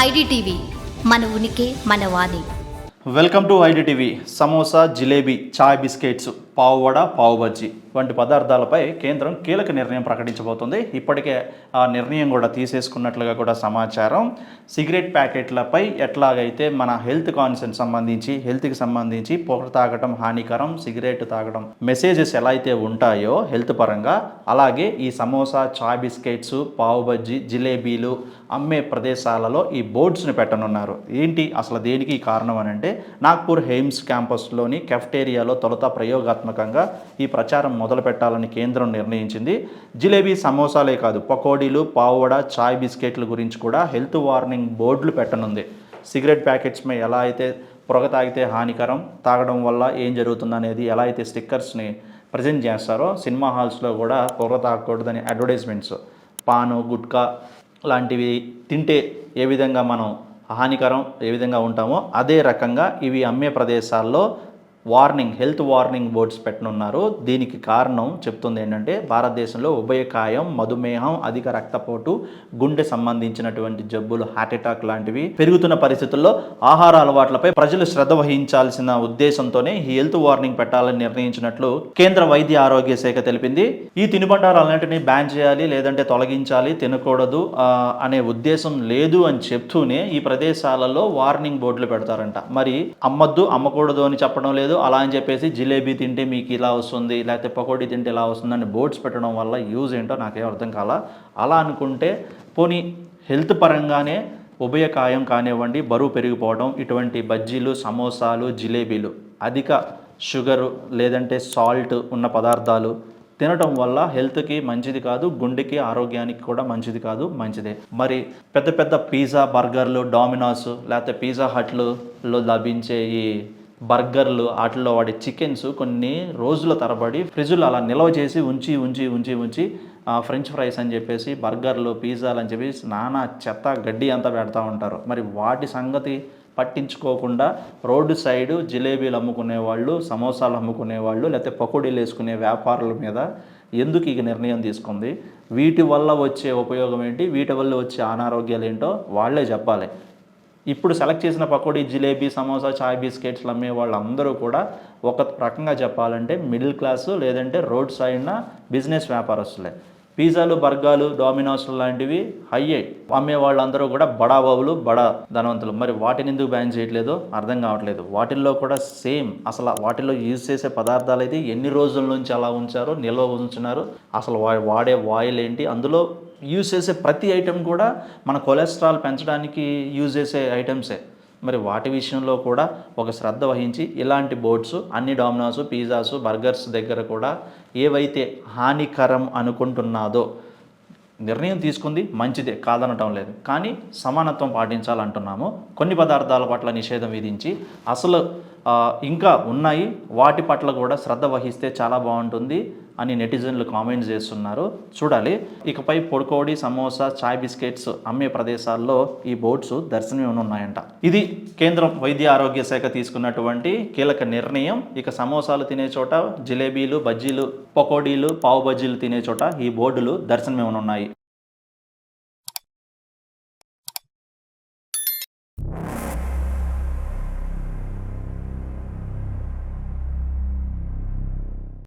IDTV మన ఉనికి మన వాణి. Welcome to I D T V samosa jalebi chai biscuits. పావువడ పావుబజ్జీ వంటి పదార్థాలపై కేంద్రం కీలక నిర్ణయం ప్రకటించబోతుంది. ఇప్పటికే ఆ నిర్ణయం కూడా తీసేసుకున్నట్లుగా కూడా సమాచారం. సిగరెట్ ప్యాకెట్లపై ఎట్లాగైతే మన హెల్త్ కాన్సెన్స్ సంబంధించి హెల్త్కి సంబంధించి పొగ తాగడం హానికరం సిగరెట్ తాగడం మెసేజెస్ ఎలా అయితే ఉంటాయో హెల్త్ పరంగా అలాగే ఈ సమోసా చాయ్ బిస్కెట్స్ పావు బజ్జీ జిలేబీలు అమ్మే ప్రదేశాలలో ఈ బోర్డ్స్ని పెట్టనున్నారు. ఏంటి అసలు దేనికి కారణం అని అంటే నాగ్పూర్ హెయిమ్స్ క్యాంపస్లోని కెఫ్టేరియాలో తొలుత ప్రయోగాత్మకంగా ఈ ప్రచారం మొదలు పెట్టాలని కేంద్రం నిర్ణయించింది. జిలేబీ సమోసాలే కాదు పకోడీలు పావువడ చాయ్ బిస్కెట్ల గురించి కూడా హెల్త్ వార్నింగ్ బోర్డులు పెట్టనుంది. సిగరెట్ ప్యాకెట్స్ మీద ఎలా అయితే పొగ తాగితే హానికరం తాగడం వల్ల ఏం జరుగుతుంది అనేది ఎలా అయితే స్టిక్కర్స్ని ప్రజెంట్ చేస్తారో సినిమా హాల్స్లో కూడా పొగ తాగకూడదని అడ్వర్టైజ్మెంట్స్ పాను గుట్కా లాంటివి తింటే ఏ విధంగా మనం హానికరం ఏ విధంగా ఉంటామో అదే రకంగా ఇవి అమ్మే ప్రదేశాల్లో వార్నింగ్ హెల్త్ వార్నింగ్ బోర్డ్స్ పెట్టనున్నారు. దీనికి కారణం చెప్తుంది ఏంటంటే భారతదేశంలో ఉభయకాయం మధుమేహం అధిక రక్తపోటు గుండె సంబంధించినటువంటి జబ్బులు హార్ట్ అటాక్ లాంటివి పెరుగుతున్న పరిస్థితుల్లో ఆహార అలవాట్లపై ప్రజలు శ్రద్ధ వహించాల్సిన ఉద్దేశంతోనే ఈ హెల్త్ వార్నింగ్ పెట్టాలని నిర్ణయించినట్లు కేంద్ర వైద్య ఆరోగ్య శాఖ తెలిపింది. ఈ తినుబండారాలన్నింటినీ బ్యాన్ చేయాలి లేదంటే తొలగించాలి తినకూడదు అనే ఉద్దేశం లేదు అని చెప్తూనే ఈ ప్రదేశాలలో వార్నింగ్ బోర్డులు పెడతారంట. మరి అమ్మద్దు అమ్మకూడదు అని చెప్పడం లేదు అలా అని చెప్పేసి జిలేబీ తింటే మీకు ఇలా వస్తుంది లేకపోతే పకోడీ తింటే ఇలా వస్తుంది అని బోర్డ్స్ పెట్టడం వల్ల యూజ్ ఏంటో నాకేం అర్థం కాల. అలా అనుకుంటే పోనీ హెల్త్ పరంగానే ఉభయకాయం కానివ్వండి బరువు పెరిగిపోవడం ఇటువంటి బజ్జీలు సమోసాలు జిలేబీలు అధిక షుగరు లేదంటే సాల్ట్ ఉన్న పదార్థాలు తినటం వల్ల హెల్త్కి మంచిది కాదు గుండెకి ఆరోగ్యానికి కూడా మంచిది కాదు మంచిదే. మరి పెద్ద పెద్ద పిజ్జా బర్గర్లు డామినోస్ లేకపోతే పిజ్జా హట్లలో లభించే ఈ బర్గర్లు వాటిల్లో వాడే చికెన్స్ కొన్ని రోజుల తరబడి ఫ్రిడ్జ్లో అలా నిల్వ చేసి ఉంచి ఉంచి ఉంచి ఉంచి ఫ్రెంచ్ ఫ్రైస్ అని చెప్పేసి బర్గర్లు పిజ్జాలు అని చెప్పేసి నానా చెత్త గడ్డి అంతా పెడతా ఉంటారు. మరి వాటి సంగతి పట్టించుకోకుండా రోడ్డు సైడు జిలేబీలు అమ్ముకునే వాళ్ళు సమోసాలు అమ్ముకునే వాళ్ళు లేకపోతే పకోడీలు వేసుకునే వ్యాపారుల మీద ఎందుకు ఈ నిర్ణయం తీసుకుంది? వీటి వల్ల వచ్చే ఉపయోగం ఏంటి? వీటి వల్ల వచ్చే అనారోగ్యాలు ఏంటో వాళ్ళే చెప్పాలి. ఇప్పుడు సెలెక్ట్ చేసిన పకోడీ జిలేబీ సమోసా చాయ్ బిస్కెట్స్లు అమ్మే వాళ్ళందరూ కూడా ఒక రకంగా చెప్పాలంటే మిడిల్ క్లాసు లేదంటే రోడ్ సైడ్న బిజినెస్ వ్యాపారస్తులే. పిజ్జాలు బర్గాలు డామినోస్ లాంటివి హైయే అమ్మే వాళ్ళందరూ కూడా బడా బాబులు బడా ధనవంతులు. మరి వాటిని ఎందుకు బ్యాన్ చేయట్లేదో అర్థం కావట్లేదు. వాటిల్లో కూడా సేమ్ అసలు వాటిల్లో యూజ్ చేసే పదార్థాలు అయితే ఎన్ని రోజుల నుంచి అలా ఉంచారో నిల్వ ఉంచున్నారు అసలు వా- వాడే వాయిల్ ఏంటి? అందులో యూజ్ చేసే ప్రతి ఐటెం కూడా మన కొలెస్ట్రాల్ పెంచడానికి యూజ్ చేసే ఐటమ్సే మరి వాటి విషయంలో కూడా ఒక శ్రద్ధ వహించి ఇలాంటి బోర్డ్స్ అన్ని డామినోస్ పిజ్జాస్ బర్గర్స్ దగ్గర కూడా ఏవైతే హానికరం అనుకుంటున్నాదో నిర్ణయం తీసుకుంది మంచిదే కాదనటం లేదు. కానీ సమానత్వం పాటించాలంటున్నాము. కొన్ని పదార్థాల పట్ల నిషేధం విధించి అసలు ఇంకా ఉన్నాయి. వాటి పట్ల కూడా శ్రద్ధ వహిస్తే చాలా బాగుంటుంది. అని నెటిజన్లు కామెంట్స్ చేస్తున్నారు. చూడాలి. ఇకపై పొడికోడి సమోసా చాయ్ బిస్కెట్స్ అమ్మే ప్రదేశాల్లో ఈ బోర్డ్స్ దర్శనమే ఉన్నాయంట ఇది కేంద్రం వైద్య ఆరోగ్య శాఖ తీసుకున్నటువంటి కీలక నిర్ణయం. ఇక సమోసాలు తినే చోట జిలేబీలు బజ్జీలు పకోడీలు పావు బజ్జీలు తినే చోట ఈ బోర్డులు దర్శనమే ఉన్నాయి